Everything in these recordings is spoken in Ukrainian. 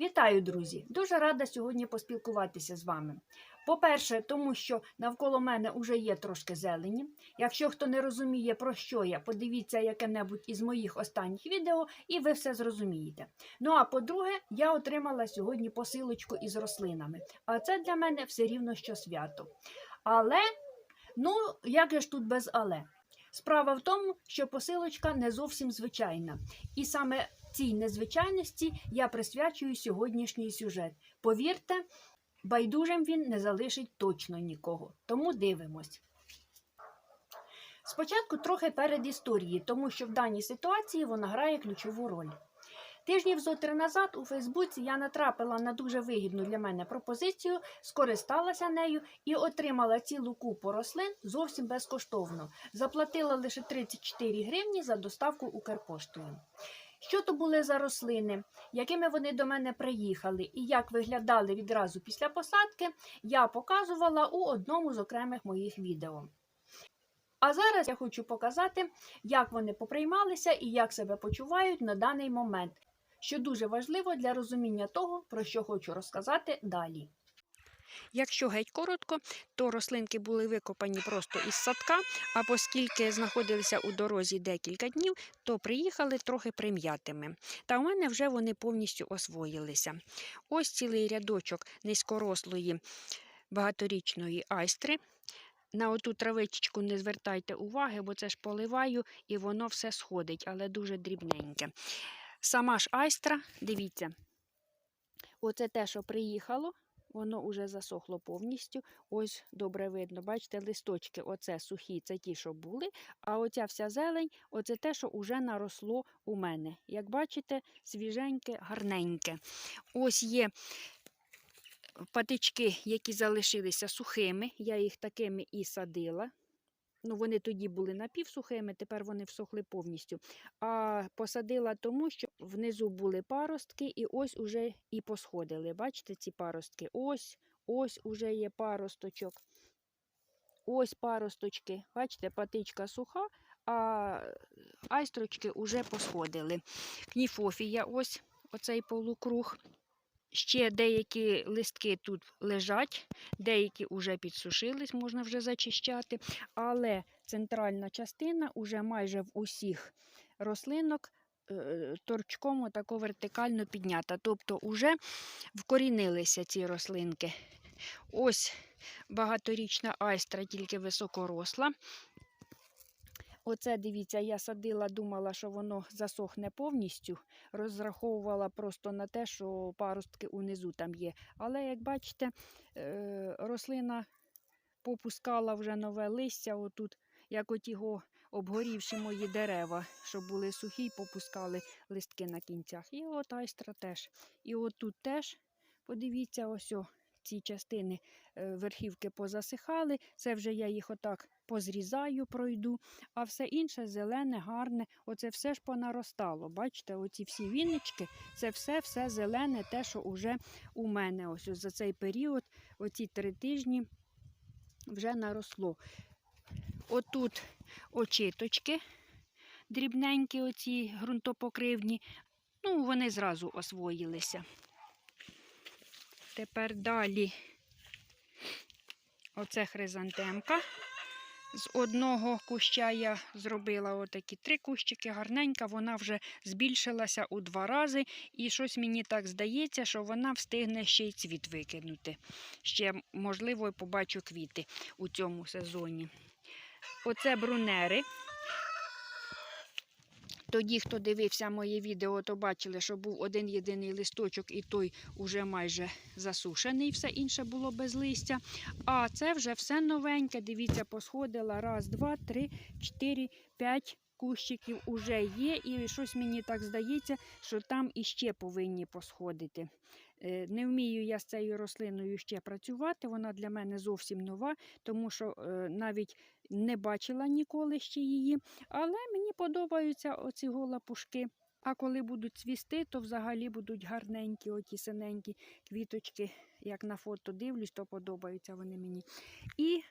Вітаю, друзі! Дуже рада сьогодні поспілкуватися з вами. По-перше, тому що навколо мене вже є трошки зелені. Якщо хто не розуміє, про що я, подивіться яке-небудь із моїх останніх відео, і ви все зрозумієте. Ну а по-друге, я отримала сьогодні посилочку із рослинами. А це для мене все рівно що свято. Але, ну, як же ж тут без але? Справа в тому, що посилочка не зовсім звичайна. І саме цій незвичайності я присвячую сьогоднішній сюжет. Повірте, байдужим він не залишить точно нікого. Тому дивимось. Спочатку трохи перед історії, тому що в даній ситуації вона грає ключову роль. Тижнів зо три назад у Фейсбуці я натрапила на дуже вигідну для мене пропозицію, скористалася нею і отримала цілу купу рослин зовсім безкоштовно. Заплатила лише 34 гривні за доставку Укрпоштою. Що то були за рослини, якими вони до мене приїхали і як виглядали відразу після посадки, я показувала у одному з окремих моїх відео. А зараз я хочу показати, як вони поприймалися і як себе почувають на даний момент, що дуже важливо для розуміння того, про що хочу розказати далі. Якщо геть коротко, то рослинки були викопані просто із садка, а оскільки знаходилися у дорозі декілька днів, то приїхали трохи прим'ятими. Та у мене вже вони повністю освоїлися. Ось цілий рядочок низькорослої багаторічної айстри. На оту травичку не звертайте уваги, бо це ж поливаю і воно все сходить, але дуже дрібненьке. Сама ж айстра, дивіться, оце те, що приїхало. Воно вже засохло повністю. Ось добре видно. Бачите, листочки, оце сухі, це ті, що були. А оця вся зелень, оце те, що вже наросло у мене. Як бачите, свіженьке, гарненьке. Ось є патички, які залишилися сухими. Я їх такими і садила. Ну, вони тоді були напівсухими, тепер вони всохли повністю. А посадила тому, що внизу були паростки, і ось уже і посходили. Бачите ці паростки? Ось, ось уже є паросточок. Ось паросточки. Бачите, патичка суха, а айстрочки вже посходили. Кніфофія, ось оцей полукруг. Ще деякі листки тут лежать, деякі вже підсушились, можна вже зачищати. Але центральна частина вже майже в усіх рослинок е, торчком отако вертикально піднята. Тобто вже вкорінилися ці рослинки. Ось багаторічна айстра, тільки високоросла. Оце, дивіться, я садила, думала, що воно засохне повністю. Розраховувала просто на те, що паростки унизу там є. Але, як бачите, е, рослина попускала вже нове листя. Отут, як от його обгорівші мої дерева, що були сухі, попускали листки на кінцях. І от айстра теж. І от тут теж, подивіться, ось о, ці частини е, верхівки позасихали. Це вже я їх отак позрізаю, пройду. А все інше зелене, гарне. Оце все ж понаростало. Бачите, оці всі віннички, це все-все зелене, те, що вже у мене ось за цей період, оці три тижні вже наросло. Отут очиточки дрібненькі, оці ґрунтопокривні. Ну, вони зразу освоїлися. Тепер далі оце хризантемка. З одного куща я зробила отакі три кущики, гарненька, вона вже збільшилася у два рази. І щось мені так здається, що вона встигне ще й цвіт викинути. Ще, можливо, побачу квіти у цьому сезоні. Оце брунери. Тоді, хто дивився моє відео, то бачили, що був один єдиний листочок, і той уже майже засушений, все інше було без листя. А це вже все новеньке. Дивіться, посходила. Раз, два, три, чотири, п'ять кущиків уже є. І щось мені так здається, що там іще повинні посходити. Е, Не вмію я з цією рослиною ще працювати. Вона для мене зовсім нова, тому що е, навіть не бачила ніколи ще її. Але мені подобаються оці голапушки. А коли будуть цвісти, то взагалі будуть гарненькі, оті синенькі квіточки. Як на фото дивлюсь, то подобаються вони мені. І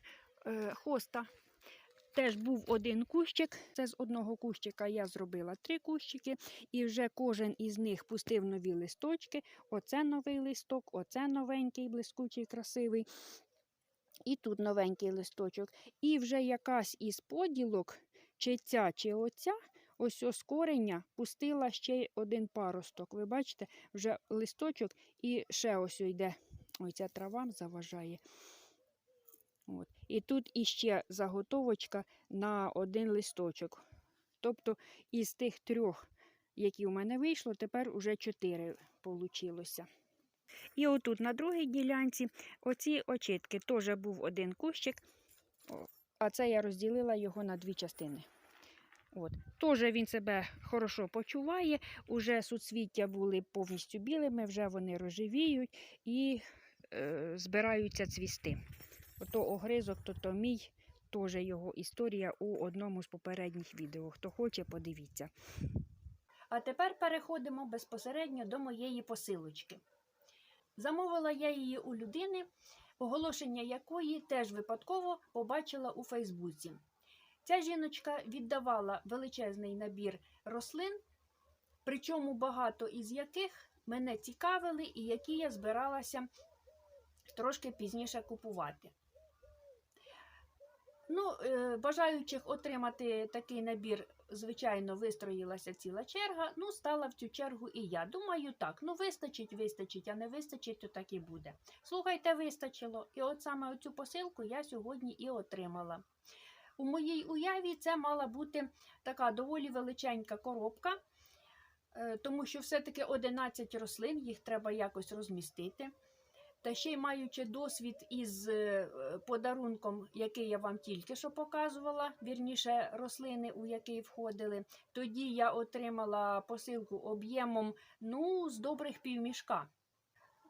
е, хоста. теж був один кущик. Це з одного кущика я зробила три кущики, і вже кожен із них пустив нові листочки. Оце новий листок, оце новенький, блискучий, красивий. І тут новенький листочок. І вже якась із поділок, чи ця, чи оця, ось ось корення пустила ще один паросток. Ви бачите, вже листочок і ще ось йде. Ой, ця трава заважає. От. І тут іще заготовочка на один листочок. Тобто із тих трьох, які у мене вийшло, тепер уже чотири получилося. І отут на другій ділянці оці очітки теж був один кущик, а це я розділила його на дві частини. От. Теж він себе хорошо почуває, уже суцвіття були повністю білими, вже вони рожевіють і е, збираються цвісти. Ото огризок, то, то мій, теж його історія у одному з попередніх відео. Хто хоче, подивіться. А тепер переходимо безпосередньо до моєї посилочки. Замовила я її у людини, оголошення якої теж випадково побачила у Фейсбуці. Ця жіночка віддавала величезний набір рослин, причому багато із яких мене цікавили і які я збиралася трошки пізніше купувати. Ну, е, бажаючих отримати такий набір, звичайно, вистроїлася ціла черга. Ну, стала в цю чергу і я. Думаю, так, ну вистачить, вистачить, а не вистачить, то так і буде. Слухайте, вистачило. І от саме оцю посилку я сьогодні і отримала. У моїй уяві це мала бути така доволі величенька коробка, е, тому що все-таки 11 рослин, їх треба якось розмістити. Та ще й маючи досвід із е, подарунком, який я вам тільки що показувала, вірніше рослини, у які входили, тоді я отримала посилку об'ємом ну, з добрих півмішка.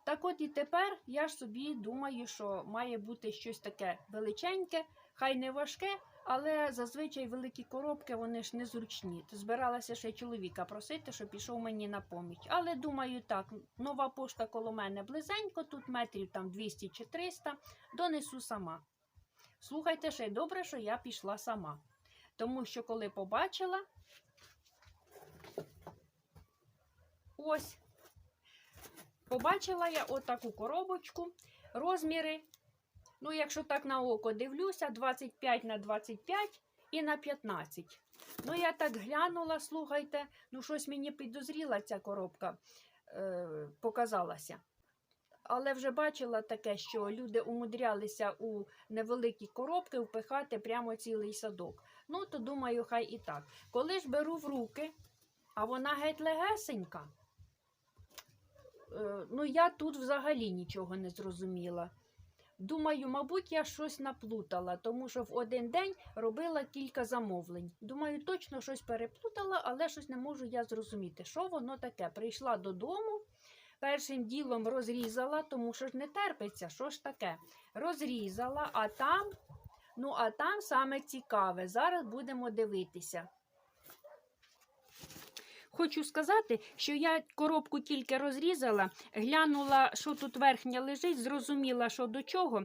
Так от і тепер я ж собі думаю, що має бути щось таке величеньке, хай не важке, але зазвичай великі коробки вони ж незручні. Збиралася ще чоловіка просити, щоб пішов мені на поміч. Але думаю, так, нова пошта коло мене близенько, тут метрів там 200 чи 300, донесу сама. Слухайте ще й добре, що я пішла сама. Тому що коли побачила, ось, побачила я отаку коробочку, розміри Ну, якщо так на око дивлюся, 25 на 25 і на 15. Ну, я так глянула, слухайте, ну щось мені підозріла ця коробка е, показалася. Але вже бачила таке, що люди умудрялися у невеликі коробки впихати прямо цілий садок. Ну, то думаю, хай і так. Коли ж беру в руки, а вона геть легесенька, е, ну я тут взагалі нічого не зрозуміла. Думаю, мабуть, я щось наплутала, тому що в один день робила кілька замовлень. Думаю, точно щось переплутала, але щось не можу я зрозуміти, що воно таке. Прийшла додому, першим ділом розрізала, тому що ж не терпиться, що ж таке. Розрізала, а там, ну, а там саме цікаве. Зараз будемо дивитися. Хочу сказати, що я коробку тільки розрізала, глянула, що тут верхня лежить, зрозуміла, що до чого,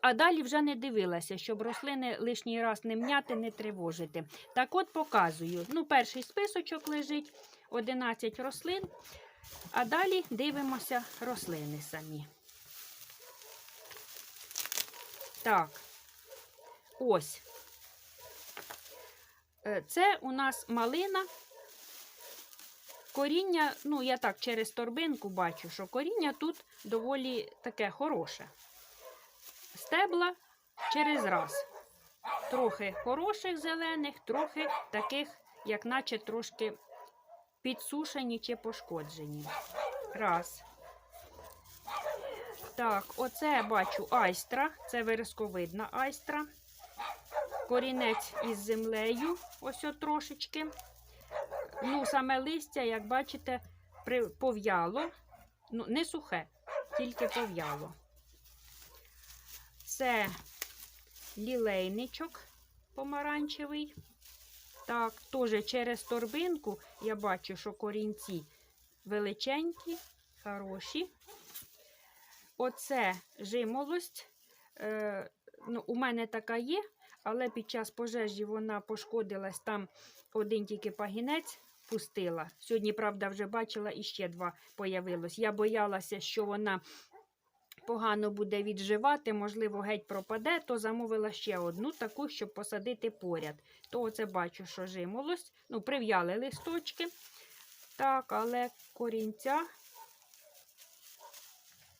а далі вже не дивилася, щоб рослини лишній раз не мняти, не тривожити. Так от показую. Ну, перший списочок лежить, 11 рослин, а далі дивимося рослини самі. Так, ось. Е, Це у нас малина. Коріння, ну я так через торбинку бачу, що коріння тут доволі таке хороше. Стебла через раз. Трохи хороших зелених, трохи таких, як наче трошки підсушені чи пошкоджені. Раз. Так, оце бачу айстра, це вересковидна айстра. Корінець із землею, ось от трошечки. Ну, саме листя, як бачите, пов'яло. Ну, не сухе, тільки пов'яло. Це лілейничок помаранчевий. Так, теж через торбинку я бачу, що корінці величенькі, хороші. Оце жимолость. Е, ну, у мене така є, але під час пожежі вона пошкодилась там один тільки пагінець пустила. Сьогодні, правда, вже бачила і ще два появилось. Я боялася, що вона погано буде відживати, можливо, геть пропаде, то замовила ще одну таку, щоб посадити поряд. То оце бачу, що жимолость. Ну, прив'яли листочки. Так, але корінця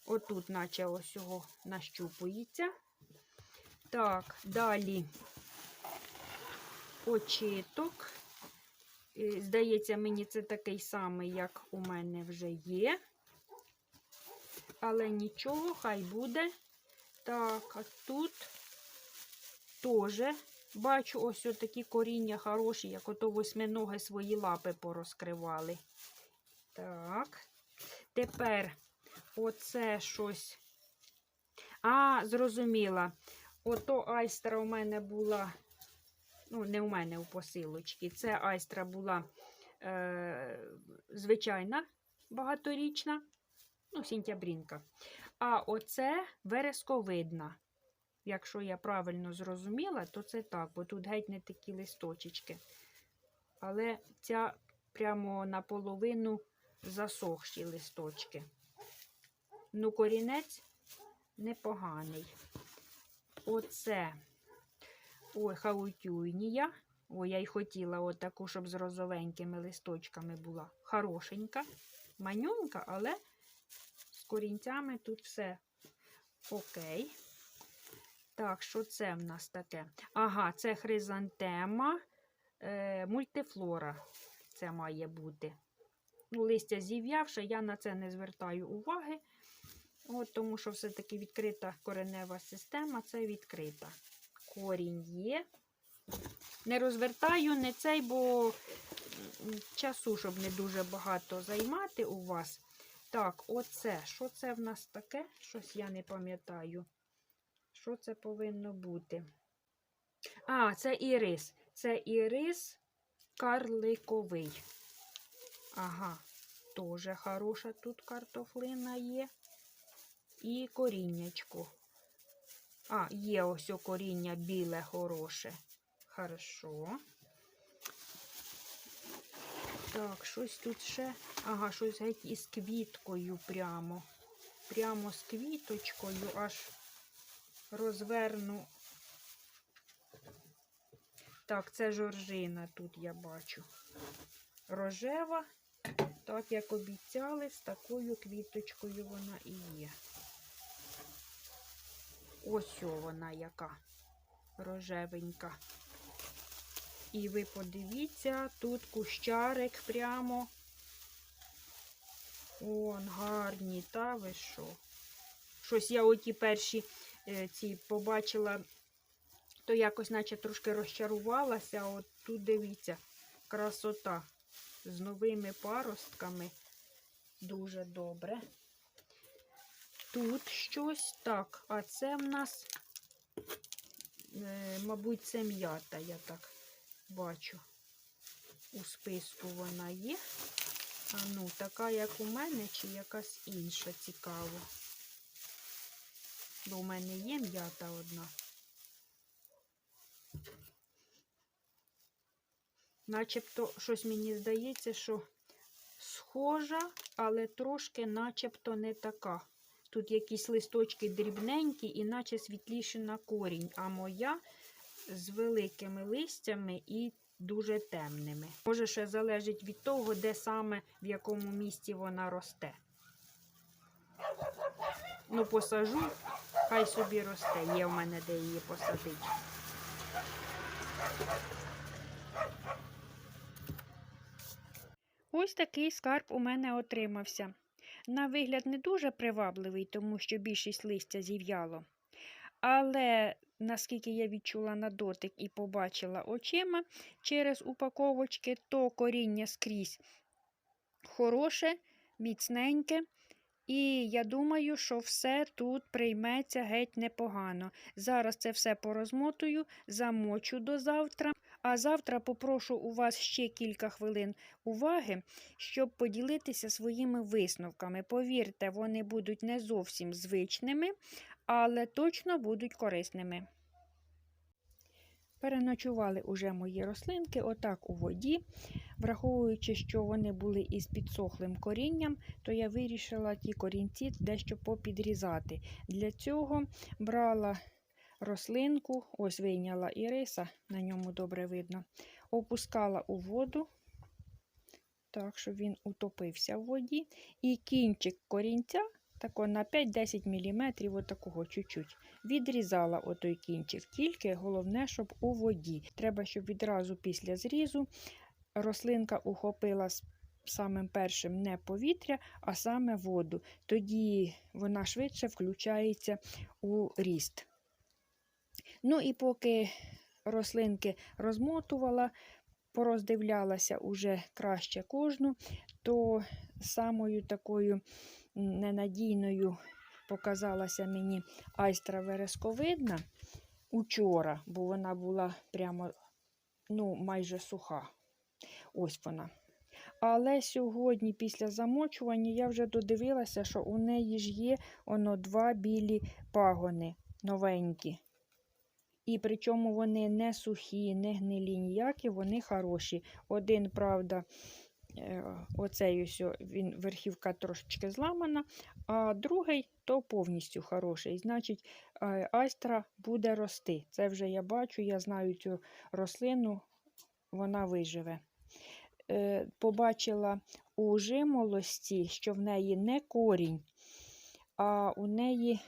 отут, наче ось його нащупується. Так, далі очиток. Е, Здається, мені це такий самий, як у мене вже є. Але нічого, хай буде. Так, а тут теж бачу ось такі коріння хороші, як ото восьминоги свої лапи порозкривали. Так. Тепер оце щось. А, зрозуміла. Ото айстра у мене була. Ну, не у мене у посилочці. Це айстра була е, звичайна багаторічна, ну, сінтябрінка. А оце вересковидна. Якщо я правильно зрозуміла, то це так, бо тут геть не такі листочечки. Але ця прямо наполовину засохші листочки. Ну, корінець непоганий. Оце. Ой, хаутюйнія. Ой, я й хотіла от таку, щоб з розовенькими листочками була. Хорошенька, манюнька, але з корінцями тут все окей. Так, що це в нас таке? Ага, це хризантема, е, мультифлора. Це має бути. Ну, листя зів'явше, я на це не звертаю уваги. От, тому що все-таки відкрита коренева система це відкрита. Корінь є. Не розвертаю не цей, бо часу, щоб не дуже багато займати у вас. Так, оце. Що це в нас таке? Щось я не пам'ятаю. Що це повинно бути? А, це ірис. Це ірис карликовий. Ага, теж хороша тут картофлина є. І коріннячко. А, є ось коріння біле хороше. Хорошо. Так, щось тут ще. Ага, щось геть із квіткою прямо. Прямо з квіточкою аж розверну. Так, це жоржина тут я бачу. Рожева, так як обіцяли, з такою квіточкою вона і є. Ось вона яка рожевенька. І ви подивіться, тут кущарик прямо. Он гарні, та ви що? Щось я оті перші е, ці побачила, то якось наче трошки розчарувалася. От тут дивіться, красота з новими паростками. Дуже добре. Тут щось так, а це в нас, е, мабуть, це м'ята, я так бачу. У списку вона є. А ну, така, як у мене, чи якась інша цікаво. Бо у мене є м'ята одна. Начебто, щось мені здається, що схожа, але трошки начебто не така. Тут якісь листочки дрібненькі, і наче світліші на корінь, а моя з великими листями і дуже темними. Може, ще залежить від того, де саме в якому місці вона росте. Ну, посажу, хай собі росте. Є в мене де її посадити. Ось такий скарб у мене отримався. На вигляд не дуже привабливий, тому що більшість листя зів'яло. Але наскільки я відчула на дотик і побачила очима через упаковочки, то коріння скрізь хороше, міцненьке. І я думаю, що все тут прийметься геть непогано. Зараз це все порозмотую, замочу до завтра. А завтра попрошу у вас ще кілька хвилин уваги, щоб поділитися своїми висновками. Повірте, вони будуть не зовсім звичними, але точно будуть корисними. Переночували уже мої рослинки, отак у воді. Враховуючи, що вони були із підсохлим корінням, то я вирішила ті корінці дещо попідрізати. Для цього брала рослинку, ось вийняла іриса, на ньому добре видно, опускала у воду, так, щоб він утопився в воді, і кінчик корінця тако на 5-10 мм, отакого чуть-чуть. Відрізала отой кінчик, тільки головне, щоб у воді. Треба, щоб відразу після зрізу рослинка ухопила самим першим не повітря, а саме воду. Тоді вона швидше включається у ріст. Ну і поки рослинки розмотувала, пороздивлялася уже краще кожну, то самою такою ненадійною показалася мені айстра вересковидна учора, бо вона була прямо ну, майже суха. Ось вона. Але сьогодні, після замочування, я вже додивилася, що у неї ж є оно два білі пагони новенькі. І причому вони не сухі, не гнилі ніякі, вони хороші. Один, правда, е, оцей ось, він верхівка трошечки зламана, а другий то повністю хороший. Значить, е, айстра буде рости. Це вже я бачу, я знаю цю рослину, вона виживе. Е, Побачила у жимолості, що в неї не корінь, а у неї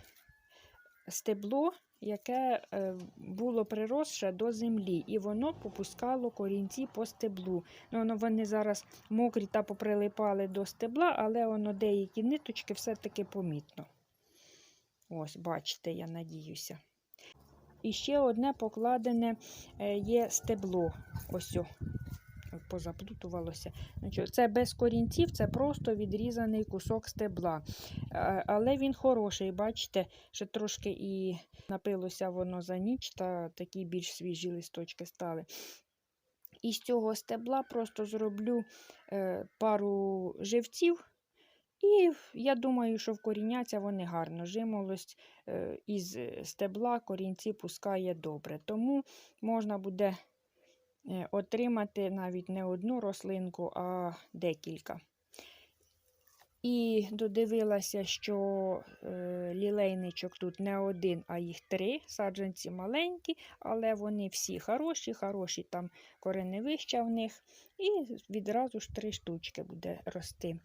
стебло, яке е, було приросше до землі, і воно попускало корінці по стеблу. Ну, вони зараз мокрі та поприлипали до стебла, але воно деякі ниточки все-таки помітно. Ось, бачите, я надіюся. І ще одне покладене е, є стебло. Ось позаплутувалося. Це без корінців, це просто відрізаний кусок стебла. Е, Але він хороший, бачите, ще трошки і напилося воно за ніч, та такі більш свіжі листочки стали. І з цього стебла просто зроблю е, пару живців. І я думаю, що вкоріняться вони гарно. Жимолость е, із стебла корінці пускає добре. Тому можна буде отримати навіть не одну рослинку, а декілька. І додивилася, що е, лілейничок тут не один, а їх три. Саджанці маленькі, але вони всі хороші, хороші там кореневища в них. І відразу ж три штучки буде рости.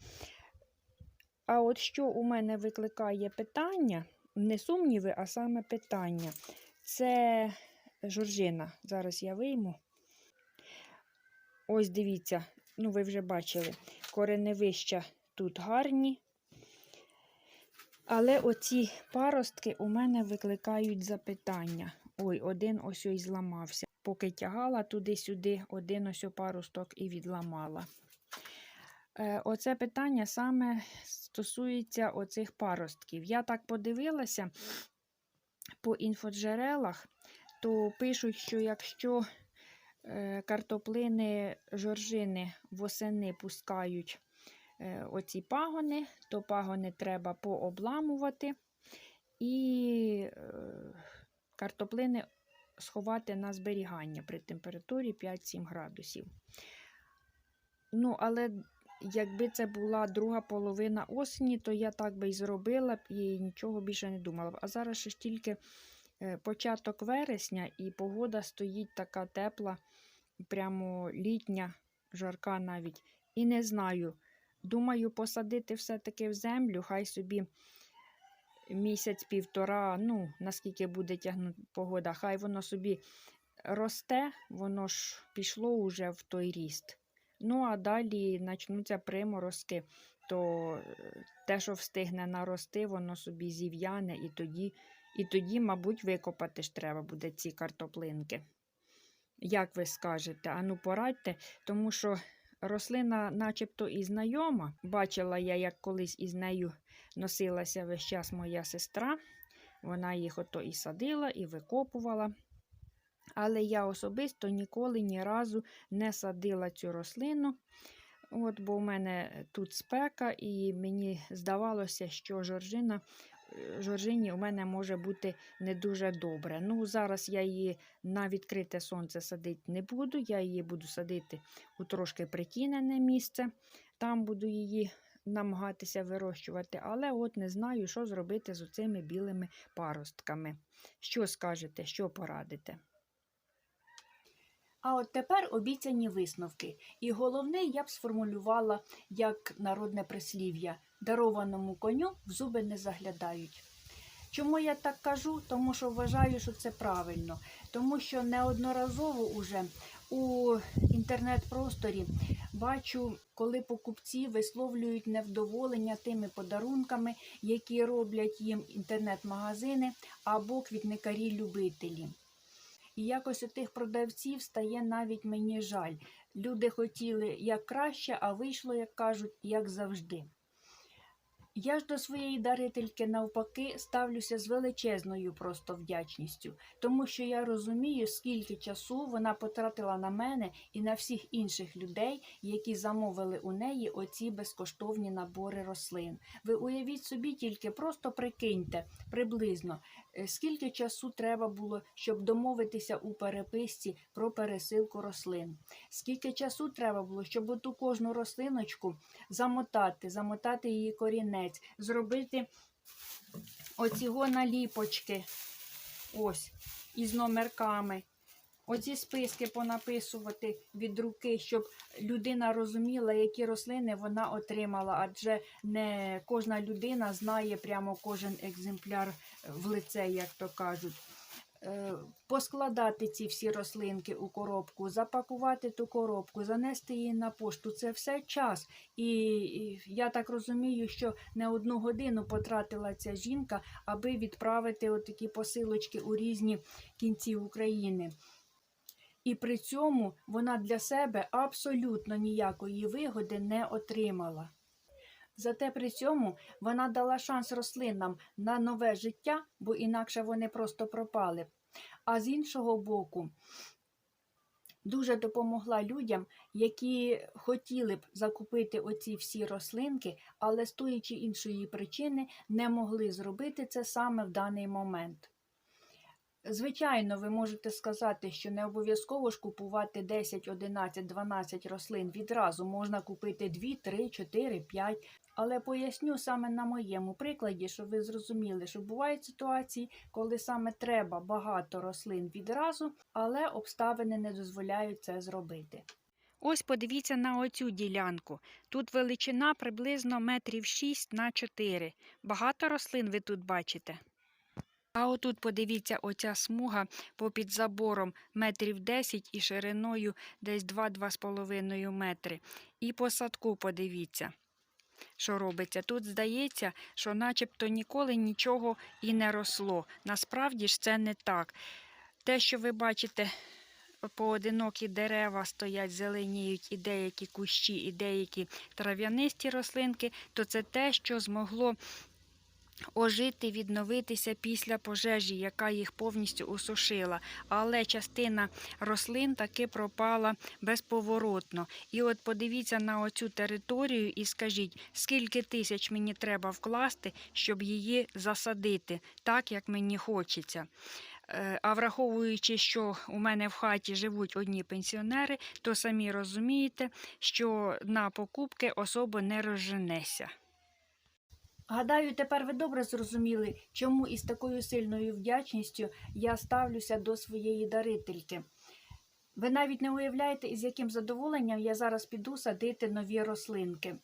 А от що у мене викликає питання, не сумніви, а саме питання, це жоржина. Зараз я вийму. Ось дивіться, ну ви вже бачили, кореневища тут гарні. Але оці паростки у мене викликають запитання. Ой, один ось ой зламався. Поки тягала туди-сюди, один ось паросток і відламала. Е, Оце питання саме стосується оцих паростків. Я так подивилася по інфоджерелах, то пишуть, що якщо картоплини жоржини восени пускають е, оці пагони, то пагони треба пообламувати і е, картоплини сховати на зберігання при температурі 5-7 градусів. Ну, але якби це була друга половина осені, то я так би і зробила б і нічого більше не думала б. А зараз ще ж тільки е, початок вересня, і погода стоїть така тепла, прямо літня, жарка навіть. І не знаю. Думаю, посадити все-таки в землю, хай собі місяць-півтора, ну, наскільки буде тягнути погода, хай воно собі росте, воно ж пішло уже в той ріст. Ну, а далі почнуться приморозки, то е, те, що встигне нарости, воно собі зів'яне, і тоді, і тоді, мабуть, викопати ж треба буде ці картоплинки. Як ви скажете? Ану, порадьте, тому що рослина начебто і знайома. Бачила я, як колись із нею носилася весь час моя сестра. Вона їх ото і садила, і викопувала. Але я особисто ніколи ні разу не садила цю рослину. От, бо в мене тут спека, і мені здавалося, що жоржина жоржині у мене може бути не дуже добре. Ну, зараз я її на відкрите сонце садити не буду. Я її буду садити у трошки притінене місце. Там буду її намагатися вирощувати, але от не знаю, що зробити з оцими білими паростками. Що скажете, що порадите? А от тепер обіцяні висновки. І головне я б сформулювала як народне прислів'я: дарованому коню в зуби не заглядають. Чому я так кажу? Тому що вважаю, що це правильно. Тому що неодноразово уже у інтернет-просторі бачу, коли покупці висловлюють невдоволення тими подарунками, які роблять їм інтернет-магазини або квітникарі-любителі. І якось у тих продавців стає навіть мені жаль. Люди хотіли як краще, а вийшло, як кажуть, як завжди. Я ж до своєї дарительки навпаки ставлюся з величезною просто вдячністю, тому що я розумію, скільки часу вона потратила на мене і на всіх інших людей, які замовили у неї оці безкоштовні набори рослин. Ви уявіть собі, тільки просто прикиньте приблизно, скільки часу треба було, щоб домовитися у переписці про пересилку рослин. Скільки часу треба було, щоб оту кожну рослиночку замотати, замотати її корінець, зробити оціго наліпочки, ось, із номерками. Оці списки понаписувати від руки, щоб людина розуміла, які рослини вона отримала, адже не кожна людина знає прямо кожен екземпляр в лице, як то кажуть. Е, Поскладати ці всі рослинки у коробку, запакувати ту коробку, занести її на пошту це все час. І я так розумію, що не одну годину потратила ця жінка, аби відправити отакі посилочки у різні кінці України. І при цьому вона для себе абсолютно ніякої вигоди не отримала. Зате при цьому вона дала шанс рослинам на нове життя, бо інакше вони просто пропали. А з іншого боку, дуже допомогла людям, які хотіли б закупити оці всі рослинки, але з тої чи іншої причини не могли зробити це саме в даний момент. Звичайно, ви можете сказати, що не обов'язково ж купувати 10, 11, 12 рослин відразу. Можна купити 2, 3, 4, 5. Але поясню саме на моєму прикладі, щоб ви зрозуміли, що бувають ситуації, коли саме треба багато рослин відразу, але обставини не дозволяють це зробити. Ось подивіться на оцю ділянку. Тут величина приблизно метрів 6 на 4. Багато рослин ви тут бачите. А отут подивіться, оця смуга попід забором метрів 10 і шириною десь 2-2,5 метри. І по садку подивіться, що робиться. Тут здається, що начебто ніколи нічого і не росло. Насправді ж це не так. Те, що ви бачите, поодинокі дерева стоять, зеленіють і деякі кущі, і деякі трав'янисті рослинки, то це те, що змогло ожити, відновитися після пожежі, яка їх повністю усушила. Але частина рослин таки пропала безповоротно. І от подивіться на оцю територію і скажіть, скільки тисяч мені треба вкласти, щоб її засадити, так як мені хочеться. Е, А враховуючи, що у мене в хаті живуть одні пенсіонери, то самі розумієте, що на покупки особо не розженеся. Гадаю, тепер ви добре зрозуміли, чому із такою сильною вдячністю я ставлюся до своєї дарительки. Ви навіть не уявляєте, із яким задоволенням я зараз піду садити нові рослинки.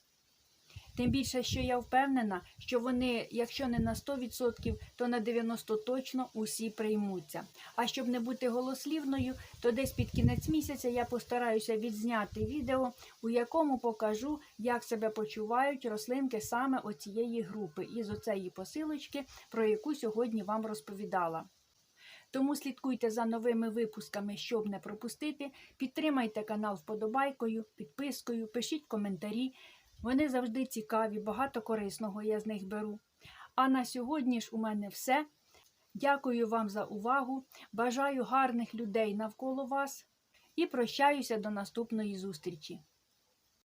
Тим більше, що я впевнена, що вони, якщо не на 100%, то на 90% точно усі приймуться. А щоб не бути голослівною, то десь під кінець місяця я постараюся відзняти відео, у якому покажу, як себе почувають рослинки саме оцієї групи із оцеї посилочки, про яку сьогодні вам розповідала. Тому слідкуйте за новими випусками, щоб не пропустити. Підтримайте канал вподобайкою, підпискою, пишіть коментарі. Вони завжди цікаві, багато корисного я з них беру. А на сьогодні ж у мене все. Дякую вам за увагу. Бажаю гарних людей навколо вас і прощаюся до наступної зустрічі.